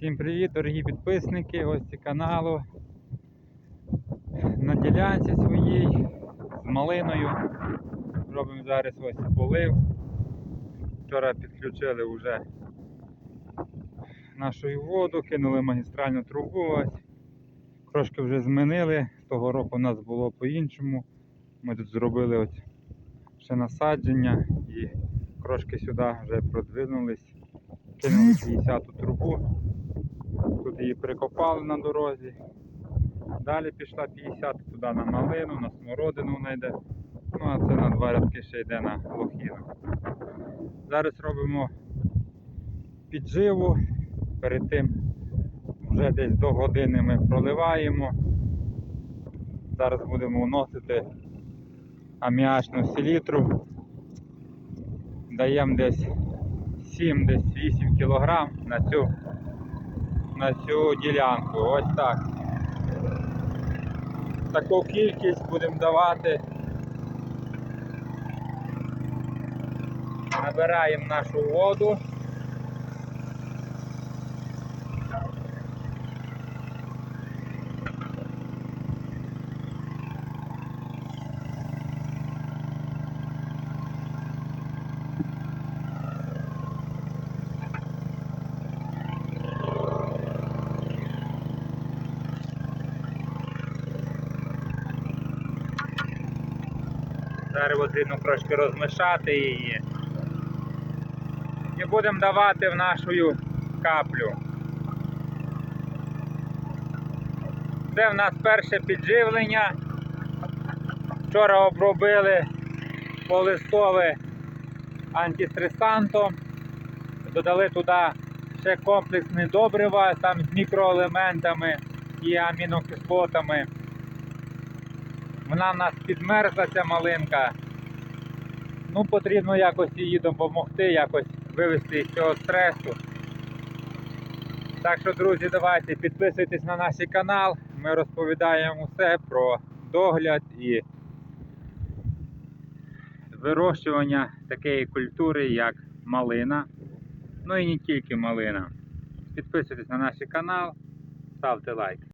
Всім привіт, дорогі підписники, гості каналу. На ділянці своїй з малиною. Робимо зараз ось полив. Вчора підключили вже нашу воду, кинули магістральну трубу. Ось. Трошки вже змінили. Того року у нас було по-іншому. Ми тут зробили ось ще насадження і трошки сюди вже продвинулись. Кинули 50 трубу. Тут її прикопали на дорозі. Далі пішла 50 туди на малину, на смородину вона йде. Ну а це на два рядки ще йде на лохіну. Зараз робимо підживу. Перед тим вже десь до години ми проливаємо. Зараз будемо вносити аміачну селітру. Даємо десь 7-8 кг на цю на цю ділянку. Ось так. Таку кількість будемо давати. Набираємо нашу воду. Зараз потрібно трошки розмішати її. І будемо давати в нашу каплю. Це в нас перше підживлення. Вчора обробили полистове антистресантом. Додали туди ще комплексне добрива там з мікроелементами і амінокислотами. Вона в нас підмерзла ця малинка. Ну, потрібно якось їй допомогти, якось вивести з цього стресу. Так що, друзі, давайте підписуйтесь на наш канал. Ми розповідаємо все про догляд і вирощування такої культури, як малина. Ну і не тільки малина. Підписуйтесь на наш канал, ставте лайк.